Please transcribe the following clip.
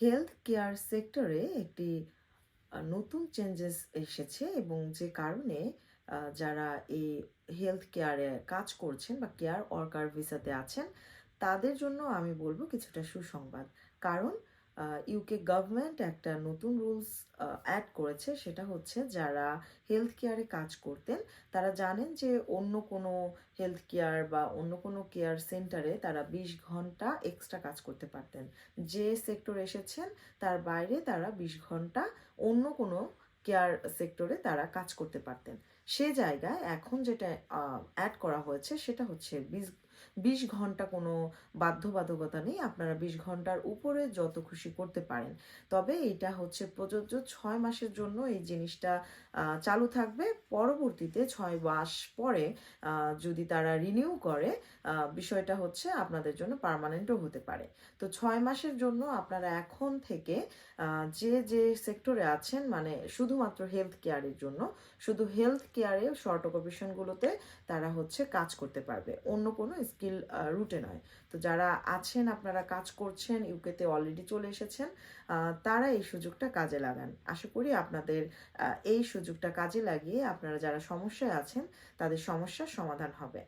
Health care সেক্টরে একটি নতুন চেঞ্জেস এসেছে এবং যে কারণে যারা এই হেলথ কেয়ারে কাজ করছেন বা কেয়ার ওয়ার্কার ভিসাতে আছেন, তাদের জন্য আমি বলব কিছুটা সুসংবাদ। কারণ ইউকে গভর্নমেন্ট একটা নতুন রুলস অ্যাড করেছে। সেটা হচ্ছে যারা হেলথ কেয়ারে কাজ করতেন, তারা জানেন যে অন্য কোনো হেলথ কেয়ার বা অন্য কোনো কেয়ার সেন্টারে তারা ২০ ঘণ্টা এক্সট্রা কাজ করতে পারতেন। যে সেক্টর এসেছেন তার বাইরে তারা ২০ ঘণ্টা অন্য কোনো কেয়ার সেক্টরে তারা কাজ করতে পারতেন। সে জায়গায় এখন যেটা অ্যাড করা হয়েছে সেটা হচ্ছে বিস ২০ ঘণ্টা কোনো বাধ্যবাধকতা নেই। আপনারা ২০ ঘণ্টার উপরে যত খুশি করতে পারেন। তবে এটা হচ্ছে প্রযোজ্য ৬ মাসের জন্য এই জিনিসটা চালু থাকবে। পরবর্তীতে ৬ মাস পরে যদি তারা রিনিউ করে বিষয়টা হচ্ছে আপনাদের জন্য পার্মানেন্টও হতে পারে। তো ৬ মাসের জন্য আপনারা এখন থেকে যে, যে সেক্টরে আছেন মানে শুধুমাত্র হেলথ কেয়ারের জন্য, শুধু হেলথ কেয়ারে শর্ট অকুপেশন গুলোতে তারা হচ্ছে কাজ করতে পারবে। অন্য কোনো স্কিল রুটে নয়। তো যারা আছেন আপনারা কাজ করছেন, ইউকেতে অলরেডি চলে এসেছেন, তারা এই সুযোগটা কাজে লাগান। আশা করি আপনাদের এই সুযোগটা কাজে লাগিয়ে আপনারা যারা সমস্যায় আছেন, তাদের সমস্যার সমাধান হবে।